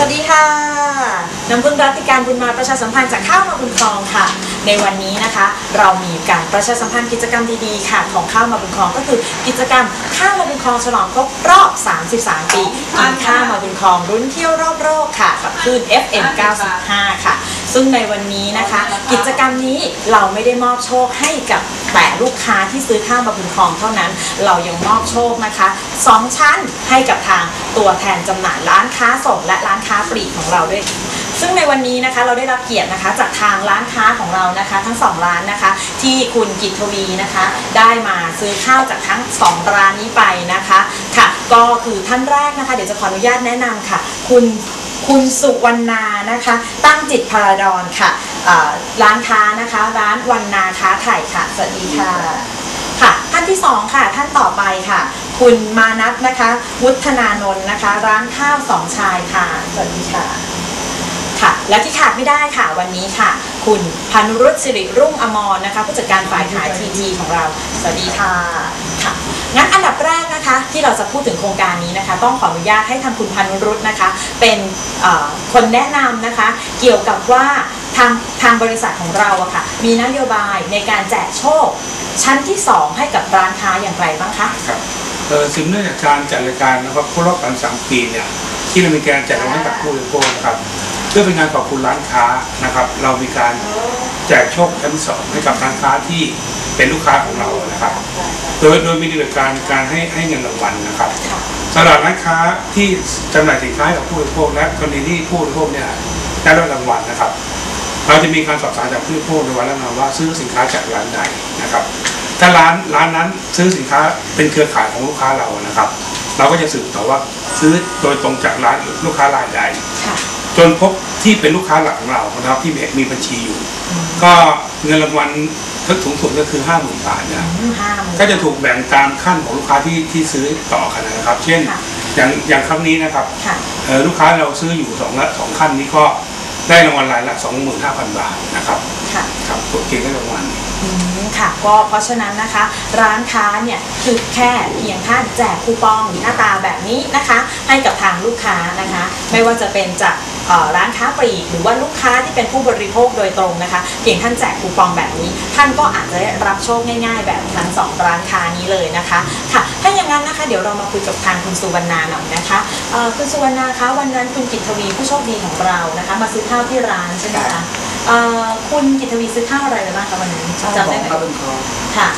สวัสดีค่ะ น้ำพึ่งรัติการบุญมาประชาสัมพันธ์จากข้าวมาบุญครองค่ะ ในวันนี้นะคะ เรามีการประชาสัมพันธ์กิจกรรมดีๆค่ะ ของข้าวมาบุญครองก็คือกิจกรรมข้าวมาบุญครองฉลองครบรอบ 33 ปีกินข้าวมาบุญครองรุ่นเที่ยวรอบโลกค่ะ กับคลื่น FM 95 ค่ะ ซึ่งในวันนี้นะคะ กิจกรรมนี้เราไม่ได้มอบโชคให้กับ แต่ลูกค้าที่ซื้อข้าวมาบุญคองเท่านั้น เรายังมอบโชคนะคะสองชั้นให้กับทางตัวแทนจำหน่ายร้านค้าส่งและร้านค้าปลีกของเราด้วยซึ่งในวันนี้นะคะเราได้รับเกียรตินะคะจากทางร้านค้าของเรานะคะ ทั้งสองร้านนะคะ ที่คุณกิตทวีนะคะ ได้มาซื้อข้าวจากทั้งสองร้านนี้ไปนะคะค่ะ ก็คือท่านแรกนะคะ เดี๋ยวจะขออนุญาตแนะนำค่ะ คุณคุณสุวรรณานะคะ ตั้งจิตพาราดอนค่ะ ร้านค้านะคะ ร้านวันนาค้าไถ่ค่ะ สวัสดีค่ะค่ะ ท่านที่สองค่ะ ท่านต่อไปค่ะ คุณมานัทนะคะวุฒนานนท์นะคะ ร้านข้าวสองชายค่ะ สวัสดีค่ะ ค่ะ และที่ขาดไม่ได้ค่ะวันนี้ค่ะ คุณพันุรุตสิริรุ่งอมรนะคะผู้จัดการฝ่ายขายทีทีของเรา สวัสดีค่ะค่ะงั้นอันดับแรกนะคะที่เราจะพูดถึงโครงการนี้นะคะ ต้องขออนุญาตให้ทางคุณพันุรุตนะคะ เป็นคนแนะนำนะคะ เกี่ยวกับว่าทางทางบริษัทของเราอะค่ะ มีนโยบายในการแจกโชค ชั้นที่ 2 ให้กับร้านค้าอย่างไรบ้างคะครับเออสืบเนื่องจากการจัดรายการนะครับครบรอบกันสามปีเนี่ยที่เรามีการแจกรางวัลกับผู้บริโภคนะครับ เพื่อเป็นการขอบคุณร้านค้านะครับ เรามีการแจกโชคชั้นสองให้กับร้านค้าที่เป็นลูกค้าของเรานะครับ โดยโดยมีโดยการการให้ให้เงินรางวัลนะครับสำหรับร้านค้าที่จำหน่ายสินค้ากับผู้บริโภคและกรณีที่ผู้บริโภคเนี่ยได้รับรางวัลนะครับ เราจะมีการสอบถามจากผู้บริโภคในวันละนาว่าซื้อสินค้าจากร้านใดนะครับ ถ้าร้านร้านนั้นซื้อสินค้าเป็นเครือข่ายของลูกค้าเรานะครับ เราก็จะสืบต่อว่าซื้อโดยตรงจากร้านลูกค้ารายใดค่ จนพบที่เป็นลูกค้าหลักของเรานะครับที่มีมีบัญชีอยู่ ก็เงินรางวัลก็สูงสุดก็คือห้าหมื่นบาทเนี่ยอืมห้าหมื่นก็จะถูกแบ่งตามขั้นของลูกค้าที่ที่ซื้อต่อกันนะครับ เช่นค่ะอย่างอย่างครั้งนี้นะครับค่ะเอ่อลูกค้าเราซื้ออยู่สองละสองขั้นนี้ก็ได้รางวัลรายละสองหมื่นห้าพันบาทนะครับค่ะครับตัวเก่งได้รางวัลอืมค่ะก็เพราะฉะนั้นนะคะ ร้านค้าเนี่ยคือแค่เพียงท่านแจกคูปองหน้าตาแบบนี้นะคะ ให้กับทางลูกค้านะคะ ไม่ว่าจะเป็นจากเอ่อ ร้านค้าปลีกหรือว่าลูกค้าที่เป็นผู้บริโภคโดยตรงนะคะ เพียงท่านแจกคูปองแบบนี้ ท่านก็อาจจะได้รับโชคง่ายๆ แบบทั้งสองร้านค้านี้เลยนะคะค่ะถ้าอย่างนั้นนะคะเดี๋ยวเรามาคุยกับทางคุณสุวรรณาหน่อยนะคะเอ่อคุณสุวรรณาคะวันนั้นคุณกิตทวีผู้โชคดีของเรานะคะ มาซื้อข้าวที่ร้านใช่ไหมคะเอ่อคุณกิตทวีซื้อข้าวอะไรไปบ้างคะวันนั้นข้าวจำขอได้งไหมพระบุญครองค่ะ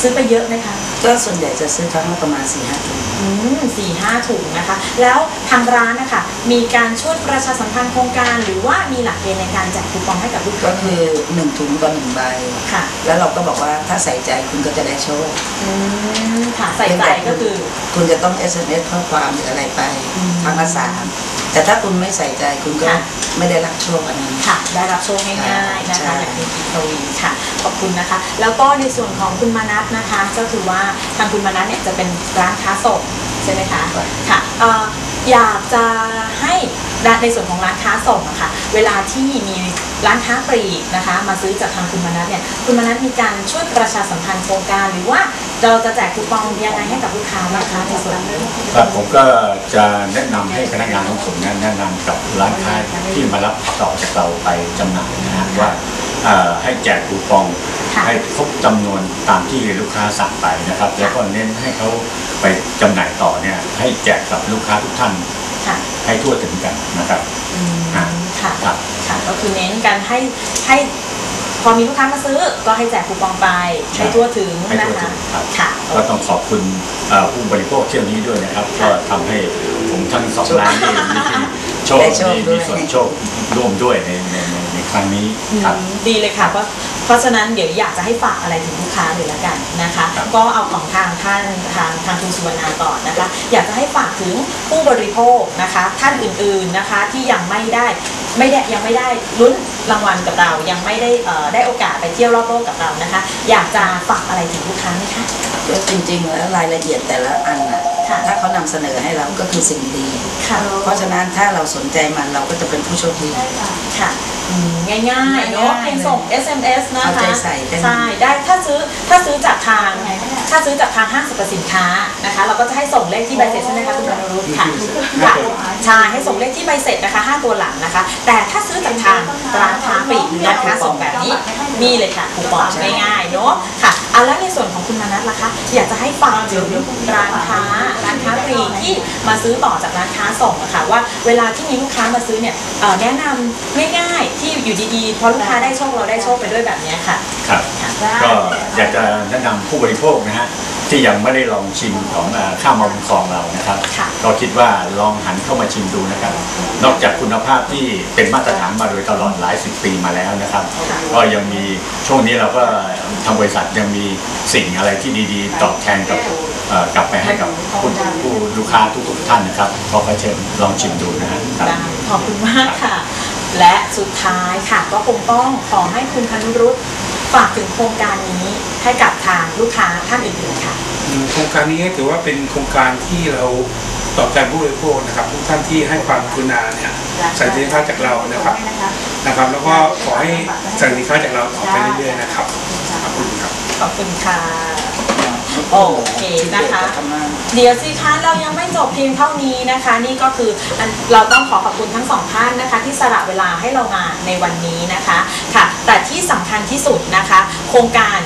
ซื้อไปเยอะไหมคะ ก็ส่วนใหญ่จะซื้อครั้งละประมาณ4ี่ห้าถุงอืมสี่ห้าถุงนะคะ แล้วทางร้านนะคะมีการช่วยประชาสัมพันธ์โครงการ หรือว่ามีหลักเกณฑ์ในการแจกคูปองให้กับลูกค้าก็คือหนึ่งถุงต่อหนึ่งใบค่ะ แล้วเราก็บอกว่าถ้าใส่ใจคุณก็จะได้โชคอืมค่ะใส่ใจก็คือ คุณจะต้อง SMS ข้อความหรืออะไรไปอืมทางภาษา แต่ถ้าคุณไม่ใส่ใจคุณก็ค่ะไม่ได้รับโชคอันนั้นค่ะ ได้รับโชคง่ายๆนะคะใช่จากคุณกิตทวีค่ะ ขอบคุณนะคะ แล้วก็ในส่วนของคุณมานัทนะคะ ก็คือว่าทางคุณมานัทเนี่ยจะเป็นร้านค้าส่งใช่ไหมคะครับค่ะเอ่ออยากจะให้ร้านในส่วนของร้านค้าส่งอะค่ะ เวลาที่มีร้านค้าปลีกนะคะ มาซื้อจากทางคุณมานัทเนี่ย คุณมานัทมีการช่วยประชาสัมพันธ์โครงการหรือว่า เราจะแจกคูปองยังไงให้กับลูกค้าบ้างคะในส่วนนี้ครับผมก็จะแนะนำให้พนักงานของผมเนยแนะนำกับร้านค้าที่มารับต่อจากเราไปจำหน่ายนะฮะว่าเอ่อให้แจกคูปองค่ะให้ครบจำนวนตามที่ลูกค้าสั่งไปนะครับ แล้วก็เน้นให้เขาไปจำหน่ายต่อเนี่ยให้แจกกับลูกค้าทุกท่านค่ะให้ทั่วถึงกันนะครับ อืมอ่าค่ะ ครับ ค่ะก็คือเน้นกันให้ให้ พอมีลูกค้ามาซื้อก็ให้แจกคูปองไปใช่ให้ทั่วถึงให้นะทั่วคะถึงครับ ค่ะ ก็ต้องขอบคุณเอ่อผู้บริโภคเที่ยวนี้ด้วยนะครับ ก็ทำให้ผมทั้งสองร้านนี่มีที่โชคได้โชคมีด้วย มีส่วนโชคร่วมด้วยในในในในครั้งนี้ครับ อืมดีเลยค่ะเพราะ เพราะฉะนั้นเดี๋ยวอยากจะให้ฝากอะไรถึงลูกค้าเลยละกันนะคะครับก็เอาของทางท่านทางทางคุณสุวรรณาก่อนนะคะ อยากจะให้ฝากถึงผู้บริโภคนะคะ ท่านอื่นๆนะคะที่ยังไม่ได้ไม่ได้ยังไม่ได้ลุ้นรางวัลกับเรายังไม่ได้เอ่อได้โอกาสไปเที่ยวรอบโลกกับเรานะคะ อยากจะฝากอะไรถึงลูกค้าไหมคะก็จริงๆแล้วรายละเอียดแต่ละอันน่ะค่ะถ้าเขานำเสนอให้เราก็คือสิ่งดีค่ะเพราะฉะนั้นถ้าเราสนใจมันเราก็จะเป็นผู้โชคดีค่ะ อืมง่ายๆเนาะง่ายๆเพียงส่ง SMS นะคะเอาใจใส่กัน ใช่ได้ถ้าซื้อถ้าซื้อจากทาง ถ้าซื้อจากทางห้างสรรพสินค้านะคะ เราก็จะให้ส่งเลขที่ใบเสร็จใช่ไหมคะคุณพนุรุตค่ะค่ะใช่ให้ส่งเลขที่ใบเสร็จนะคะห้าตัวหลังนะคะ แต่ถ้าซื้อจากทางร้านค้าปลีกหรือร้านค้าส่งแบบนี้มีเลยค่ะคูปองง่ายๆเนาะค่ะอะแล้วในส่วนของคุณมานัทล่ะคะ อยากจะให้ฟังถึงร้านค้า ร้านค้าปลีกที่มาซื้อต่อจากร้านค้าส่งอะค่ะว่าเวลาที่มีลูกค้ามาซื้อเนี่ยเอ่อแนะนำง่ายๆที่อยู่ดีๆพอลูกค้าได้โชคเราได้โชคไปด้วยแบบเนี้ยค่ะ ครับ ก็อยากจะแนะนำผู้บริโภคนะฮะ ที่ยังไม่ได้ลองชิมของเอ่อข้าวมาบุญครองเรานะครับค่ะก็คิดว่าลองหันเข้ามาชิมดูนะครับ นอกจากคุณภาพที่เป็นมาตรฐานมาโดยตลอดหลายสิบปีมาแล้วนะครับค่ะก็ยังมีช่วงนี้เราก็ทางบริษัทยังมีสิ่งอะไรที่ดีๆ ตอบแทนกับเอ่อกลับไปให้กับผู้ผู้ลูกค้าทุกๆท่านนะครับก็ขอเชิญลองชิมดูนะฮะครับได้ขอบคุณมากค่ะ และสุดท้ายค่ะก็คงต้องขอให้คุณพนุรุตฝากถึงโครงการนี้ ให้กับทางลูกค้าท่านอื่นๆค่ะอืมโครงการนี้ถือว่าเป็นโครงการที่เราตอบแทนผู้บริโภคนะครับทุกท่านที่ให้ความกรุณาเนี่ยใส่สินค้าจากเรานะครับนะครับ แล้วก็ขอให้สั่งสินค้าจากเราต่อไปเรื่อยๆนะครับขอบคุณครับขอบคุณค่ะโอเคนะคะ เดี๋ยวสิคะเรายังไม่จบเพียงเท่านี้นะคะ นี่ก็คืออันเราต้องขอขอบคุณทั้งสองท่านนะคะ ที่สละเวลาให้เรามาในวันนี้นะคะค่ะ แต่ที่สำคัญที่สุดนะคะ โครงการ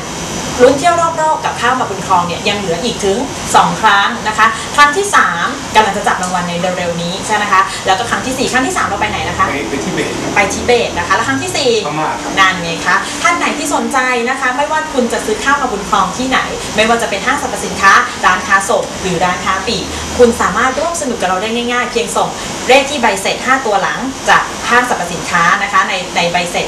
ลุ้นเที่ยวรอบๆกับข้าวมาบุญครองเนี่ยยังเหลืออีกถึง 2 ครั้งนะคะ ครั้งที่ 3กำลังจะจับรางวัลในเร็วๆนี้ใช่ไหมคะ แล้วก็ครั้งทีสี่4 ครั้งที่ 3 เราไปไหนนะคะ ไปไปที่เบสครับไปทิเบตนะคะ แล้วครั้งที่4พม่าครับนั่นไงคะ ท่านไหนที่สนใจนะคะ ไม่ว่าคุณจะซื้อข้าวมาบุญครองที่ไหน ไม่ว่าจะเป็นห้างสรรพสินค้า ร้านค้าส่งหรือร้านค้าปลีกคุณสามารถร่วมสนุกกับเราได้ง่าย ๆ เพียงส่งเลขที่ใบเสร็จ 5 ตัวหลังจากห้างสรรพสินค้านะคะในในใบเสร็จนะคะ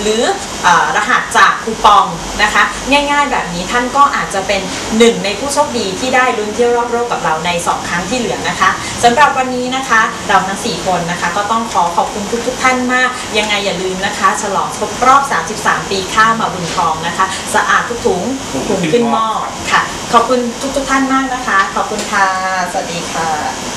หรือเออรหัสจากคูปองนะคะ ง่ายๆแบบนี้ท่านก็อาจจะเป็นหนึ่งในผู้โชคดีที่ได้ลุ้นเที่ยวรอบโลกกับเราใน 2 ครั้งที่เหลือนะคะสำหรับวันนี้นะคะเราทั้ง 4 คนนะคะก็ต้องขอขอบคุณทุกๆท่านมาก ยังไงอย่าลืมนะคะ ฉลองครบรอบ 33 ปีข้าวมาบุญทองนะคะ สะอาดทุกถุงถุงขึ้นหม้อค่ะ ขอบคุณทุกๆท่านมากนะคะ ขอบคุณค่ะ สวัสดีค่ะ